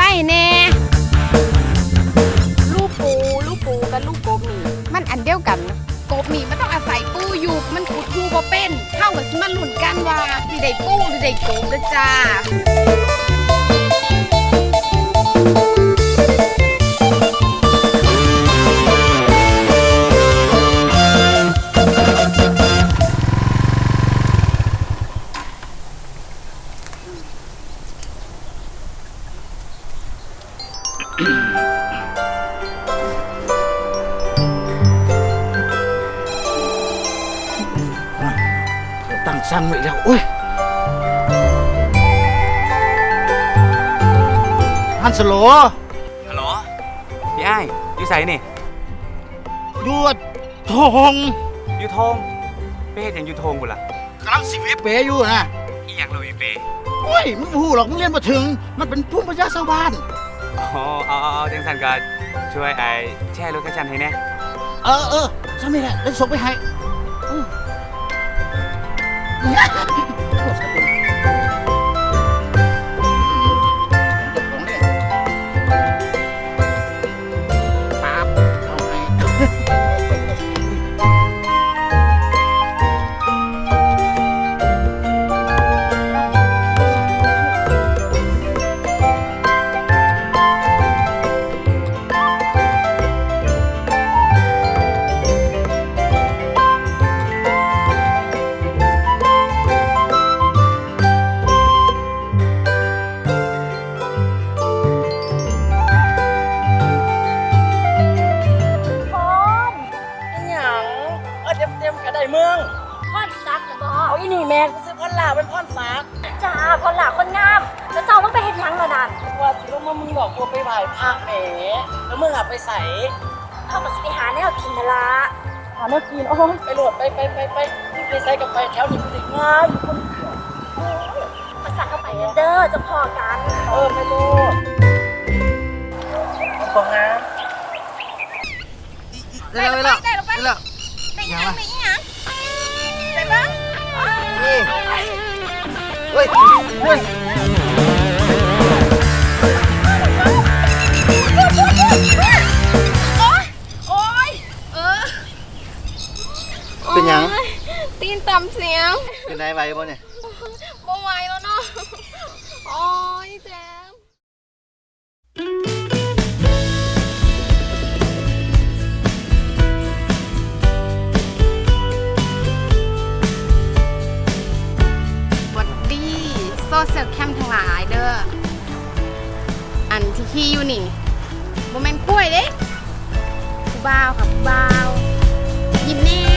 ได้แน่ลูกปูลูกปูกับลูกกบนี่มันอันเดียวกันกบนี่มันต้องอาศัยปูอยู่มันขุดอยู่บ่เป็นเข้ากับสิมาลุ้นกันว่าสิได้ปูหรือได้กบเด้อจ้า ตั้งสั่งไว้แล้วโอ้ยฮันสโหลฮัลโหลพี่ไอ้ายอยู่ไสนี่ยวดทองอยู่ทงไปเฮ็ดหยังอยู่ทงบุล่ะกำลังสิเวเปอยู่นะอีหยังเราอีเปโอ้ยมึงบ่ฮู้หรอกมึงเรียนมาถึง มันเป็นภูมิปัญญาชาวบ้านอ๋อเอาเอาเอาจังสันก็ช่วยไอ้แช่รถกระชันให้แหน่ เออเออสามีแหละเดี๋ยวส่งไปให้อืม โอ้ย ของงามได้แล้วได้แล้ว นที่ขี้อยู่นี่โมเมนกล้วยเด้ผู้บ่าวค่ะผู้บ่าวยิ้มแน่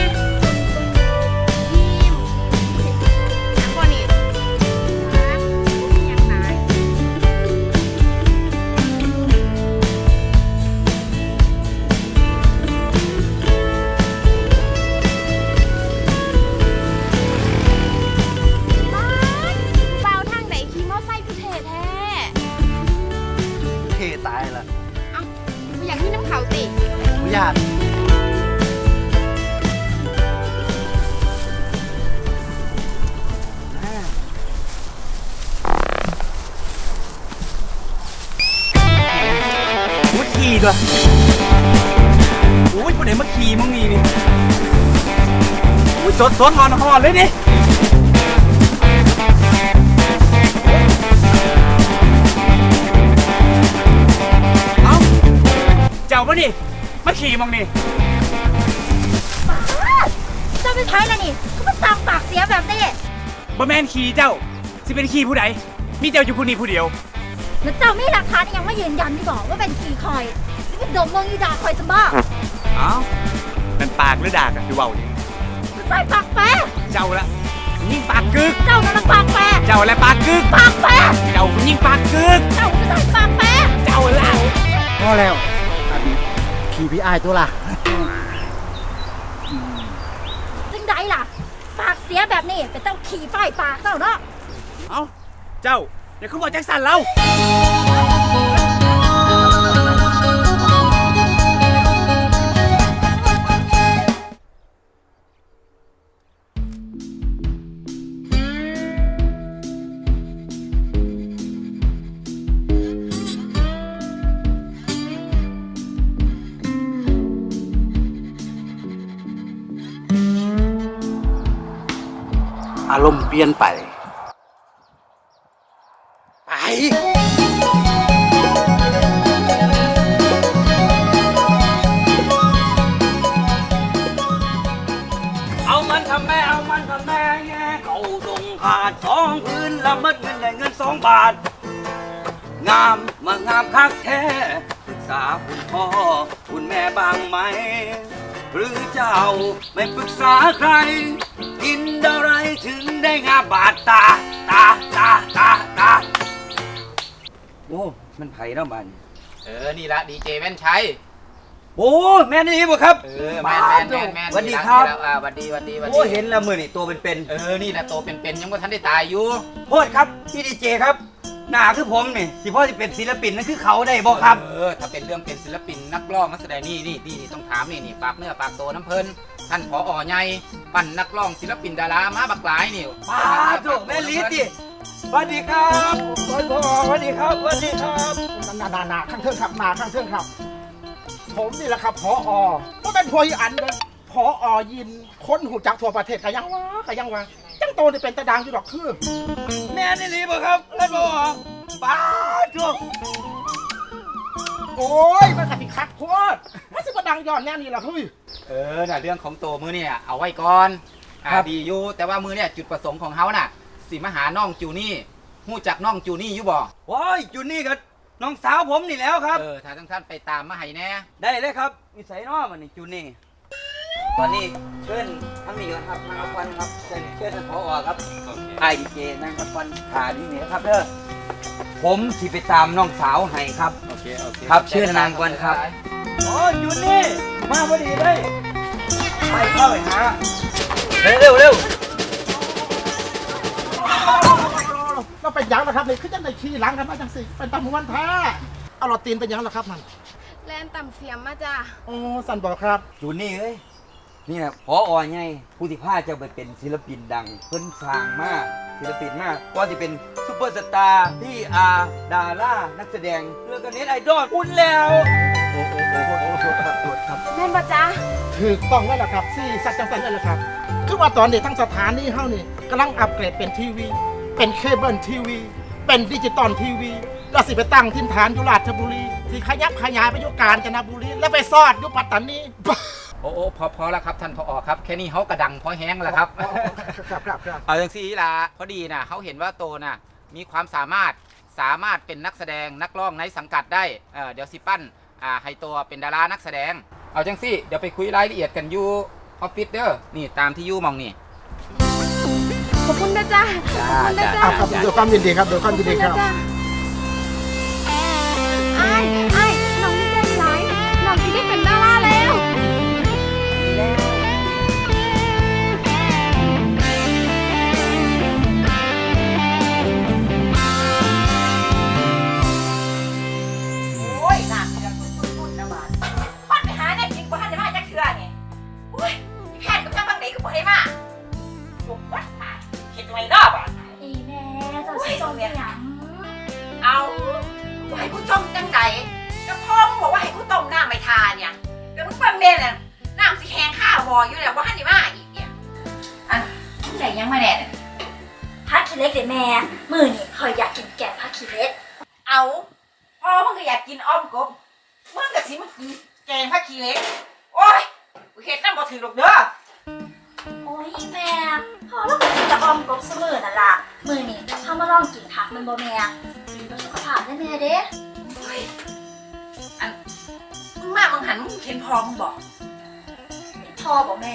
ญาติอ่ามาขี่ด้วยโอ้ยผู้ใดมาขี่มึงนี่นี่โอ้ยสดสดหอนหอนเลยนี่เอ้าเจ้าปะนี่ ขี่มึงนี่เจ้าเป็นใครล่ะนี่ก็มาสั่งปากเสียแบบนี้บ่แม่นขี่เจ้า สิเป็นขี่ผู้ใดมีเจ้าอยู่ผู้นี้ผู้เดียว แล้วเจ้ามีหลักฐานอีกอยังไม่ยืนยันที่บอกว่าเป็นขี่คอยสิเป็นดมเมืองอีดาคอยสมบ้าเอ้าเป็นปากหรือดากอะดูเบาดิใส่ปากแปะเจ้าละยิ่งปากกึก เจ้านั่นละปากแปะเจ้าละปากกึก ปากแปะเจ้ายิ่งปากกึก เจ้าไม่ใส่ปากแปะเจ้าละพอแล้วอัน ขี่พี่อายตัวล่ะจึงใดล่ะ ปากเสียแบบนี้เป็นเจ้าขี่ป้ายปากเจ้าเนาะ เอ้า เจ้าเดี๋ยวเขาบอกแจ็คสันเราารมณ์เปลี่ยนไป ไป เอามันทำแม่เอามันทำแม่แง่เขาดงขาดสองพื้นละเมิดเงินได้เงินสองบาท งามมางามคักแท้ปรึกษาคุณพ่อคุณแม่บ้างไหม หรือเจ้าไม่ปรึกษาใคร กินอะไรถึงได้งามบาดตา ตาตาตาตาโอ้ มันไผ่เนาะบันเออ นี่ละดีเจแว่นชัย โอ้แม่นี่บ่ครับเออแมนแมนแมนแมนสวัสดีครับนี่ละอ่าสวัสดีสวัสดีสวัสโอ้ดีเห็นแล้วมือนี่ตัวเป็นเออ นี่ละโตเป็นๆยังว่าทันได้ตายอยู่ๆโทษครับพี่ดีเจครับ หน้าคือผมนี่สิพ่อจะเป็นศิลปินนั่นคือเขาได้บ่ครับ เออถ้าเป็นเรื่องเป็นศิลปินนักร้องนักแสดงนี่นี่นี่นี่ต้องถามนี่นี่ฝากเนื้อฝากตัวน้ำเพลินท่านผอใหญ่ปั่นนักร้องศิลปินดารามาบักหลายนี่ป้าโถแม่ลีดิสวัสดีครับสวัสดีสวัสดีครับสวัสดีครับนานานาข้างเทิงครับนาข้างเทิงครับ ผมนี่แหละครับพออก็เป็นพวอีอันเลยพออยินคนหูจักทั่วประเทศก็ยังวะก็ยังวะจัง โตนี่เป็นตะดังอยู่ดอกคือ แม่นี่ลีบ่ครับแม่บ่ป้าโถโอ้ยมันกติคักโคตรมันสิบดังย้อนแน่นี่ล่ะเฮ้ย เออน่ะเรื่องของโตมือเนี่ยเอาไว้ก่อนอ่าดีอยู่แต่ว่ามือเนี่ยจุดประสงค์ของเขาน่ะ สิมาหาน้องจูนี่หู้จักน้องจูนี่อยู่บ่ว้ายอยู่นี่กับน้องสาวผมนี่แล้วครับ เออถ้าทั้งท่านไปตามมาให้แน่ได้เลยครับนิสัยน้อมันนี่จูนี่ ตอนนี้เชิญทั้งนี้ก่อนครับนางอัปวันครับเชิญเชิญท่านผอครับไอดีเจนางอัปวันขาดีนี่นะครับเด้อผมสิไปตามน้องสาวให้ครับโอเคโอเคครับเชิญนางก่อนครับโอ้จูนี่มาพอดีเลยไปเข้าไปหาเร็วเร็วเร็วเราเป็นหยังนะครับนี่คือจังในขี้หลังกันมาจังสิเป็นตำมวนแท้เอาเราตีนเป็นหยังเหรอครับมันแลนต่ำเสียมมาจ้ะโอ้สันบอกครับจูนี่เอ้ย นี่นะพออไงผู้ที่พาเจ้าไปเป็นศิลปินดัง เพิ่นสร้างมากศิลปินมากก็จะเป็นซูเปอร์สตาร์พี่อาดารานักแสดงเรื่องกันเน็ตไอดอลอุ่นแล้ว โอ้โอ้โอ้โอ้โอ้โทษครับโทษครับ แม่นบ่จ้ะถูกต้องแล้วล่ะครับซี่สักจังสันแล้วล่ะครับ คือว่าตอนนี้ทั้งสถานีเฮานี่กำลังอัปเกรดเป็นทีวี เป็นเคเบิลทีวี เป็นดิจิตอลทีวีแล้วสิไปตั้งทิมฐานอยู่ราชบุรี ที่ขยับขยายไปอยู่กาญจนบุรี แล้วไปซอดอยู่ปัตตานี โอ้โอ้พอพอแล้วครับท่านพอครับ แค่นี้เขากระดังพอแห้งแล้วครับ ครับครับครับเอาอย่างซี่ล่ะพอดีนะเขาเห็นว่าโตน่ะมีความสามารถสามารถเป็นนักแสดงนักร้องในสังกัดได้เออเดี๋ยวสิปั้นอ่าให้ตัวเป็นดารานักแสดง เอาจังซี่เดี๋ยวไปคุยรายละเอียดกันอยู่ออฟฟิศเด้อนี่ตามที่อยู่หมองนี่ขอบคุณนะจ้ะขอบคุณนะจ้ะอะครับโดยความยินดีครับโดยความยินดีครับไม่มื้อนี้คอยอยากกินแกงผักขี้เล็กเอาพ่อมึงก็อยากกินอ้อมกบมึงก็สิมากินแกงผักขี้เหล็กโอ้ยกูเฮ็ดน้ำบ่ถือหรอกเด้อโอ้ยแม่พอแล้วก็กินแต่ออมกบเสมอนั่นล่ะมื้อนี้เฮามาลองกินผักมันบ่แม่ดีต่อสุขภาพได้แม่เด้เฮ้ยอันมึงมามึงหันมึงเห็นพ่อมึงบอกพอบ่แม่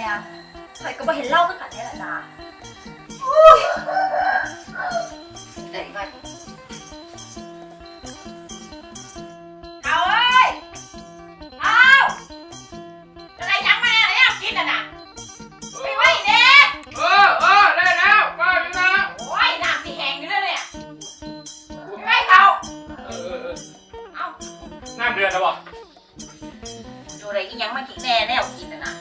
ข่อยก็บ่เห็นเล่าคือกันแท้ล่ะจ้า เดี๋ยวก่อนเอาเอ้ย เอาอะไรยังมาอะไรอะกินน่ะนะไปไว้เด้เออเออได้แล้วป้าพี่นะโอ้ยน้ำสิแห้งอยู่แล้วเนี่ยไปไว้เขาเออเออเอาน้ำเดือดแล้วบ่ดูอะไรอีหยังมากินแน่แน่กินน่ะนะ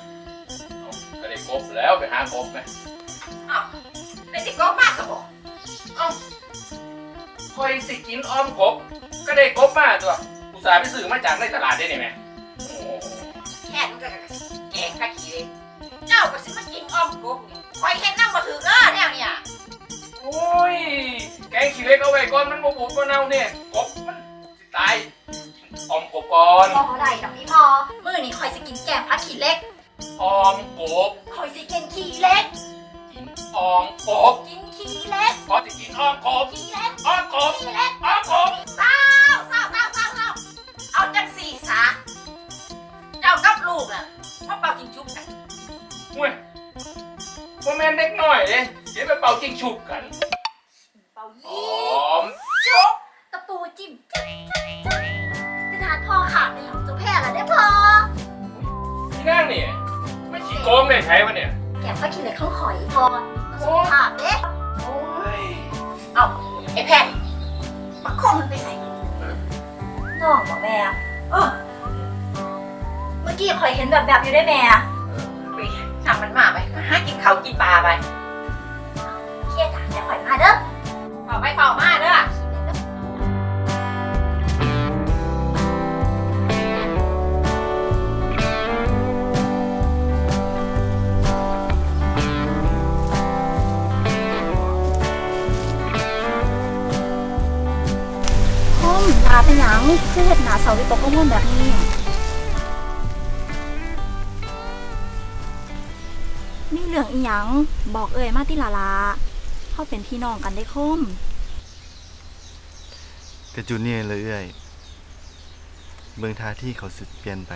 ก็ได้กบแล้วไปหากบไหมเอา คอยสิกินอ้อมกบ ก็ได้กบมาตัวอุตส่าห์ไปซื้อมาจากในตลาดได้ไหมแค่นั้นก็แกงกะขี้เลยเจ้าก็สิมากินอ้อมกบนี่คอยเห็นน้ำบ่ถือเด้อแนวเนี่ยโอ้ย แกงขี้เล็กเอาไว้ก่อนมันบ่บูดบ่เน่าเนี่ยกบมันสิตายออมกบก่อนพอได้ดอกพี่พอมื้อนี้ข่อยสิกินแกงผัดขี้เหล็กออมกบข่อยสิกินขี้เหล็กกินออมกบกินขี้เหล็กพอจะกินออมกบขี้เหล็กอ เป่ สาวิตกกังวลแบบนี้ มีเรื่องอีหยังบอกเอ่ยมาติลาลาเขาเป็นพี่น้องกันได้คมกระจุนเนี่ยเลยเอ้ยเบิ่งท่าที่เขาสึกเปลี่ยนไป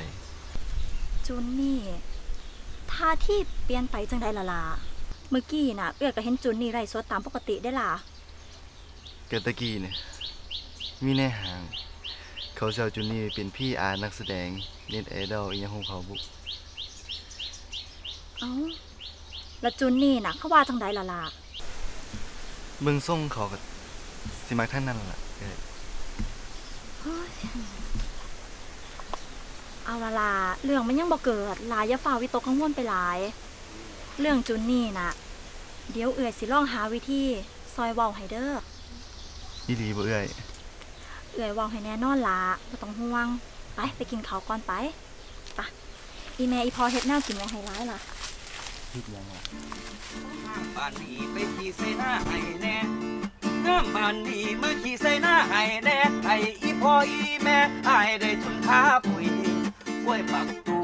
จุนนี่ท่าที่เปลี่ยนไปจังใดละลาเมื่อกี้น่ะเอื้อก็เห็นจุนนี่ไร้สดตามปกติได้ล่ะ เกิดตะกี้เนี่ยมีแน่หาง เขาเจ้าจุนนี่เป็นพี่อานักแสดงเน็ตไอดอลอีหยังของเขาบุเอ้าแล้วจุนนี่น่ะ เขาว่าจังใดละลาเบิ่งส่งเขากับสิมักท่านนั่นล่ะเอ้ยเอาละลาเรื่องมันยังบ่เกิดลาอย่าฝ่าวิตกกังวลไปหลาย เรื่องจุนนี่น่ะ เดี๋ยวเอื้อยสิลองหาวิธีซอยเว้าให้เด้อ อีหลีบ่เอ้ย เอื้อยเว้าให้แน่นอนละบ่ต้องห่วง ไปไปกินข้าวก่อนไปไปอีแม่อีพอเฮ็ดแนวกินไว้ให้ร้ายล่ะคิดยังวะบ้านนี้ไปขี่ใส่หน้าให้แน่น้ำบ้านนี้มาขี่ใส่หน้าให้แน่ให้อีพ่ออีแม่ให้ได้ทุนค่าปุ๋ยโอ้ยบักตู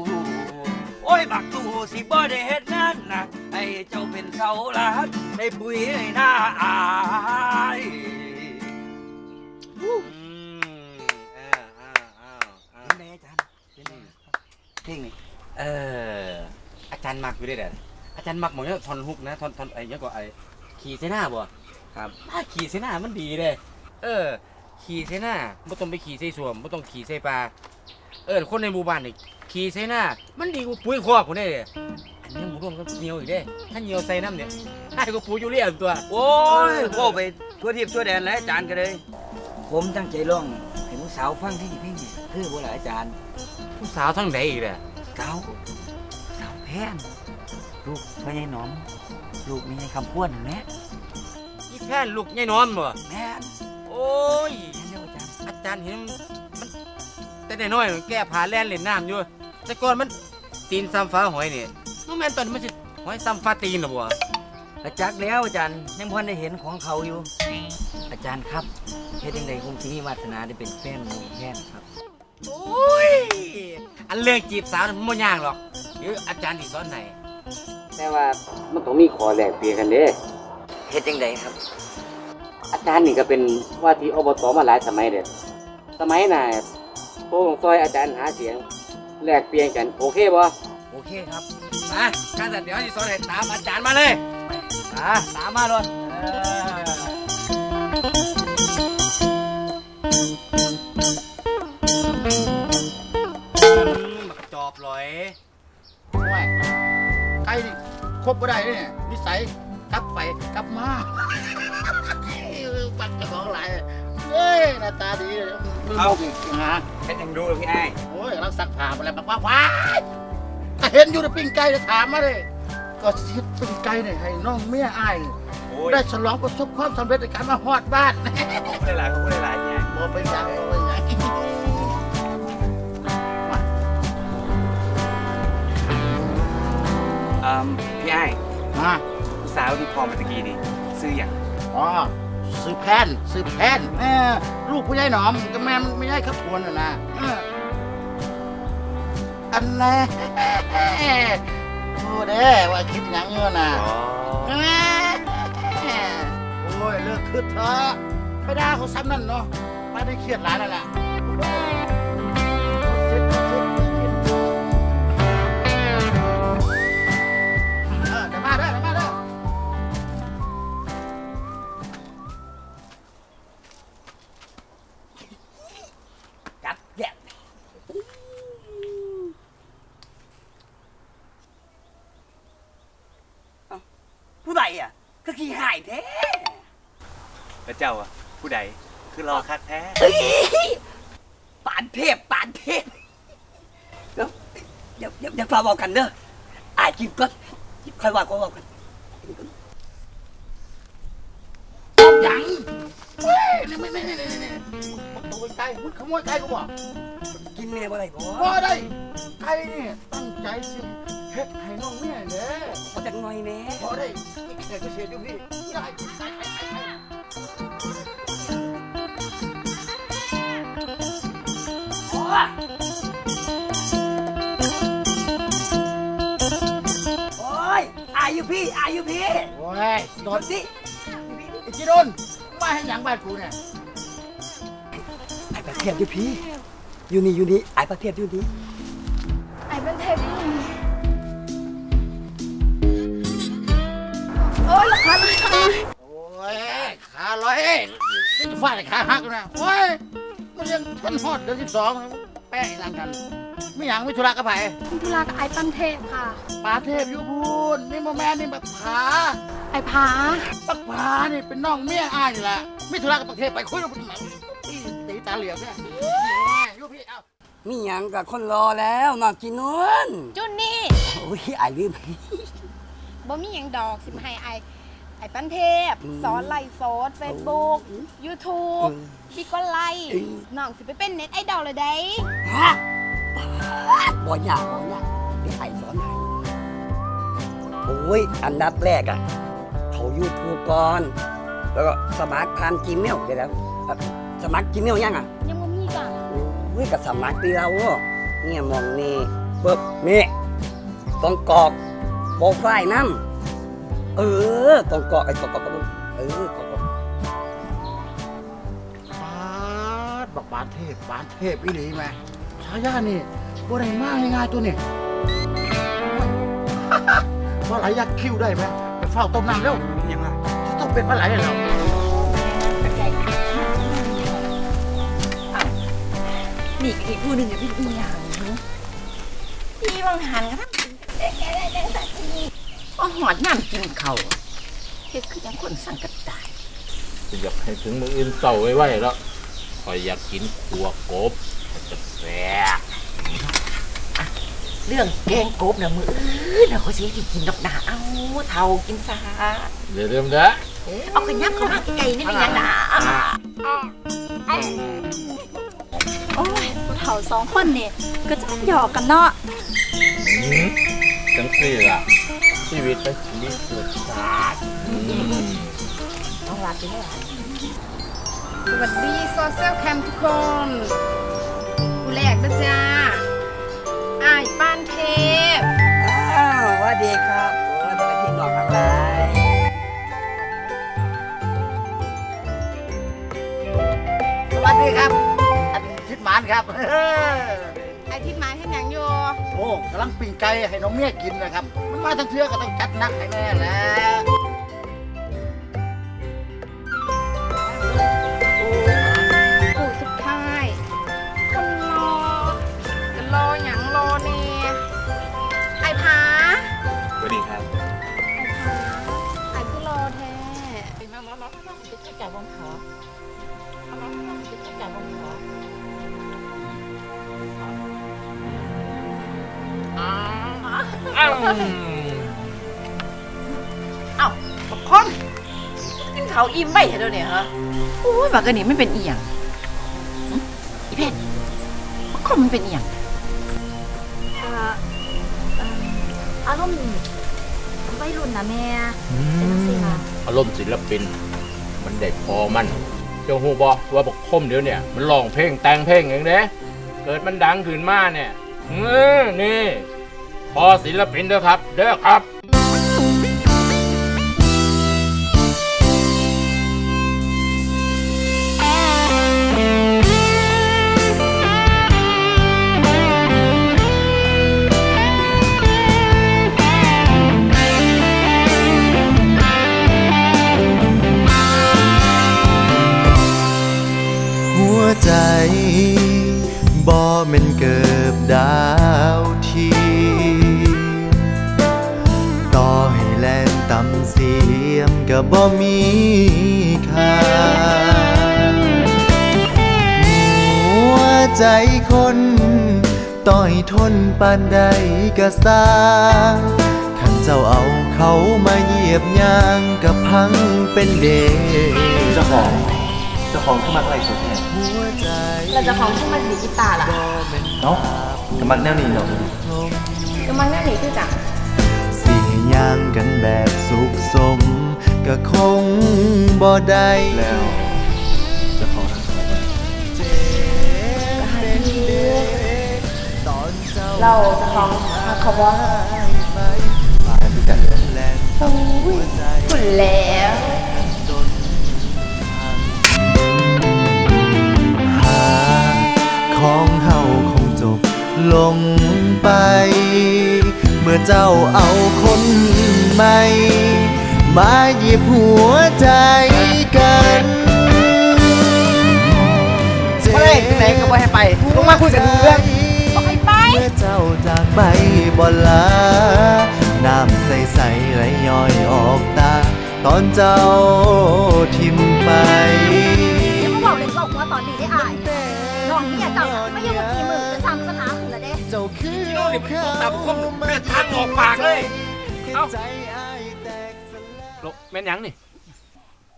โอ้ยบักตูสิบ่ได้เฮ็ดงานหนักให้เจ้าเป็นเสาหลักได้ปุ๋ยให้หน้าอายอืมเอออ้าวอ้าวอ้าวเป็นไงอาจารย์เป็นไง เพลงนี้เออ อาจารย์มักอยู่ได้เด้ออาจารย์มักหมดเนี่ยทอนฮุกนะทอนทอนไอ้ยังก็ไอ้ขี่เสหน้าบ่ครับถ้าขี่เสหน้ามันดีเลยเออ ขี่เสหน้าไม่ต้องไปขี่ใส่สวมไม่ต้องขี่ใส่ปลาเออคนในหมู่บ้านนี่ขี่เสหน้า มันดีกว่าปุ๋ยคอกผมได้เลยอันนี้หมูร่วมก็เหนียวอีกเด้ถ้าเหนียวใส่น้ำเนี่ยให้ก็ปุ๋ยยูเรียตัว โอ้ยโว้าไปทั่วทิพย์ทั่วแดนแล้วอาจารย์ก็เลย ผมตั้งใจร้องให้ผู้สาวฟังที่เพลงนี้คือบ่ล่ะอาจารย์ ผู้สาวทั้งไหนอีกเลยสาวสาวแพนลูกไม่ใช่หนอม ลูกไม่ใช่คำพูดนั่นแหละอีแค่ลูกยายนอนบ่แม่นโอ้ย แม่นเด้ออาจารย์อาจารย์เห็นมันแต่น้อยๆมันแก้ผาแล่นเล่นน้ำอยู่ แต่ก่อนมันตีนซ้ำฟ้าหอยนี่น้องแม่นตอนนี้มันสิหอยซ้ำฟ้าตีนหรอบ่อาจารย์แล้วอาจารย์ยังพอได้เห็นของเขาอยู่ อาจารย์ครับเฮ็ดยังไงคงสิมีวาสนาได้เป็นแฟนหมู่แพนครับ โอ้ย อันเรื่องจีบสาวน่ะมันไม่ยากหรอก เดี๋ยวอาจารย์ที่สอนไหนแต่ว่ามันต้องมีขอแลกเปลี่ยนกันเด้ เฮ็ดยังไงครับ อาจารย์นี่ก็เป็นว่าที่อบตมาหลายสมัยเด็ดสมัยน่ะโป้งซอยอาจารย์หาเสียงแลกเปลี่ยนกันโอเคบ่โอเคครับมาการจัดเดี๋ยวที่สอนให้ตามอาจารย์มาเลยมาตามมาเลยเออ ครบบ่ได้เนี่ยนิสัยกลับไปกลับมาปักเจ้าของหลายเฮ้ยหน้าตาดีมือเอามุกอีกฮะเป็นยังดูพี่ไอ้โอ้ยกำลังซักผ้าอะไรบักว่าว้ายก็เห็นอยู่ในปิ้งไก่เลยถามมาเลยก็ชิดปิ้งไก่เนี่ยให้น้องเมียอายโอ้ยได้ฉลองประสบความสำเร็จในการมาฮอดบ้าน เขาไม่ได้หลายเขาไม่ได้หลายเนี่ยบ่ไปยังบ่ไปยังอ่า พี่ไอ้มานี่ซื้ออย่างอ๋อซื้อแพนซื้อแพนเออลูกผู้ใหญ่หนอมกับแม่ไม่ใช่ขับควรน่ะนะเอออันแน่โอ้เด้ว่าคิดหยังเงี้ยนะแม่โอ้ยเลิกขึ้นเถอะไปด่าเขาซ้ำนั่นเนาะไม่ได้เครียดหลายนั่นแหละ เจ้าอะผู้ใดคือรอคักแท้เฮ้ยปานเทพปานเทพเดี๋ยวเดี๋ยวเดี๋ยวเดี๋ยวพาบอกกันเด้ออายกินก่อนค่อยว่าก็ว่ากันยังเว้ยนี่ไม่ไม่ไม่ไม่ไม่ตัวไก่มึงขโมยไก่กูบ่กินเนี่ยบ่ได้บ่บ่ได้ไก่นี่ตั้งใจสิเฮ็ดให้น้องเมียเด้อขอจักหน่อยแหน่บ่ได้แค่ก็เสียอยู่พี่ได้ ไก่ไก่ไก่ไก่โอ้ยโอ้ยอายุพี่อายุพี่โอ้ยโดโดนนสิไอ้จีโดนมาให้หยังบ้านกูเนี่ยไอ้ประเทศอยู่พี่อยู่นี่อยู่นี่ไอ้ประเทศอยู่นี่ไอ้เป็นเทพนี่โอ้ยขาลอยนี่จะฟาดให้ขาหักอยู่นะโอ้ยมันยังทันฮอดเดือนสิบสองแป้งนั่งกันไม่หยังไม่ธุระกับไผคุณธุระกับไอ้ปั้นเทพค่ะปาเทพอยู่พูนนี่โมแมนนี่แบบผาไอ้ผาปักผานี่เป็นน้องเมียอ้ายนี่แหละไม่ธุระกับประเทศไปคุยกับมันตีตีตาเหลี่ยมเนี่ยอยู่พี่เอ้ามีหยังกับคนรอแล้วนอกกินนวลจุนนี่ โอ้ยไอ้ลืม บ่มีหยังดอกสิมาให้ไอ้ ไอ้ปั้นเทพ อืมสอนไล่โซดเฟซบุ๊กยูทูบอืมพี่ก็ไล่อืม น้องสิไปเป็นเน็ตไอดอลเลยได้ฮะบ่ยากบ่ยากเดี๋ยวไอ้สอนให้โอ้ย อันดับแรกอะ เขายูทูบก่อน แล้วก็สมัครผ่านจีเมลเดี๋ยวแล้วเอ่อสมัครจีเมลยังอะยังบ่มีจ้ะโอ้ยกับสมัครตีเราเนี่ยมองนี่ปึ๊บนี่ต้องกรอกโปรไฟล์นั่ เออต้องกรอกไอ้กรอกกรอกกรอกเออกรอกกรอกปาดบักบานเทพบานเทพอีหลีแม่ชายานี่บ่ได้มาง่ายๆตัวนี่ ปลาไหลยักษ์คิ้วได้ไหมไปเฝ้าต้มน้ำเร็วยังไงจะต้องเป็นปลาไหลเลยเหรอนี่อีกผู้หนึ่งเนี่ยพี่อีหยังพี่บางหันก็ทำก็หอดน้ำกินเขาวเฮ็ดคือยังคนสั่งกระตายอยากให้ถึงมืออื่นเต่าไว้ไว้แล้วคอยอยากกินขัวกบมันจะแซ่บเรื่องแกงกบน่ะมืออื่นน่ะเขาสิให้กินดอกหนาเอาเท่ากินซะเดี๋ยวเริ่มเด้อเอากระยับเข้ามาไกลๆนี่เป็นหยังหนาโอ้ยเฒ่าสองคนเนี่ยก็จะหยอกกันเนาะหืมจังสี่ล่ะ ชีวิตเป็นชีวิตสุดชาติอืมเอาลาไห้สวัสดีโซเชียลแคมทุกคนผู้แรกนะจ้าอ้ายป้านเทพอ้าววัสดีครับโอ้ยจะไปพี่น้องทั้งหลายสวัสดีครับ อันทิดหมานครับ ไอทิดหมาให้หยังอยู่ โอ้กำลังปิ้งไก่ให้น้องเมียกินนะครับ มันมาทั้งเทือก็ต้องจัดหนักให้แน่แหล้ว เอ้าบักคนกินเขาวอิ่มไปเถอะเดี๋ยวนี้ฮะโอ้ยบักกะนี่ไม่เป็นอีหยังหึอีเพชรบักคนมันเป็นอีหยังอ่าเอิ่มอารมณ์วัยรุ่นนะแม่เป็นจังซี่ล่ะอารมณ์ศิลปิน มันได้พอมัน เจ้าฮูบอว่าบอกคมเดี๋ยวเนี่ย มันร้องเพลงแต่งเพลงเองเด้เกิดมันดังขึ้นมาเนี่ยเออนี่พ อศิลปินเด้อครับเด้อครับ หัวใจบ่แม่นเก ต่ำเสียมก็บ่มีค่าหัวใจคนต่อยทนปานใดก็สร้างขันเจ้าเอาเขามาเหยียบย่างกับพังเป็นเดเจ้าของเจ้าของขึ้นมาเท่าไหร่สุดแท้หัวใจเราจะของขึ้นมาถือกีตาร์ล่ะเนาะกำมักแนวนี้เนาะกำลังนั่งหนีคือกันสี ย่างกันแบบสุขสม ก็คงบ่ได้แล้วจ้าขอทั้งสองเจ็บเป็นเด็กตอนเจ้าเราจะของเขาบอกไปมาด้วยกันแลนตับหัวใจคุณแล้วหาของเฮาคงจบลงไป เมื่อเจ้าเอา คนใหม่มาหยิบหัวใจกันเจ็บไหนก็บ่ให้ไปลงมาคุยกันเรื่องบอกให้ไปเมื่อเจ้าจากไปบนลาน้ำใสๆไหลย้อยออกตา ตอนเจ้าทิมไปอย่ามาบอกเลยบอกว่าตอนนี้ได้อายน้องนี่อย่าจับนะไม่อยู่กับกี่มือจะซ้ำปัญหาขึ้นละเด้ เจ้าคือโน่นนี่มันต้องตามคมเลือดทางออกปากเลยเอ้าใจอ้ายแตกสลายโลแม่นหยังนี่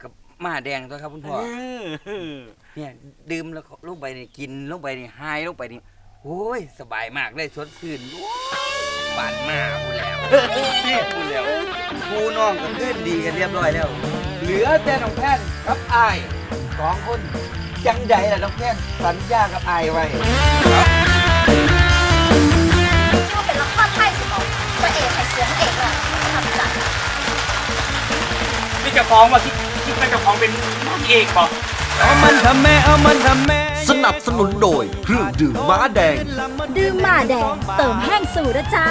กับหมาแดงตัวครับคุณพ่อ เนี่ยดื่มแล้วลงไปนี่กินลงไปนี่หายลงไปนี่โอ้ยสบายมากเลยสดชื่นโอ้ยบานมาพูดแล้วพูดแล้วครูน้องก็ขึ้นดีกันเรียบร้อยแล้ว เหลือแต่น้องแพนกับอายสองคนจังใดล่ะน้องแพนสัญญากับอายไว้ช่วงเป็นละครไทยสิบอกพระเอกใครเสียงเอกเลยทำจัด นี่จะฟ้องว่าคิดคิดว่าจ้าของเป็นนางเอกบอกเอามันทำแม่เอามันทำแม่สนับสนุนโดยเครื่องดื่มม้าแดง ดื่มมาแดง เติมแห้งสูตรจ้า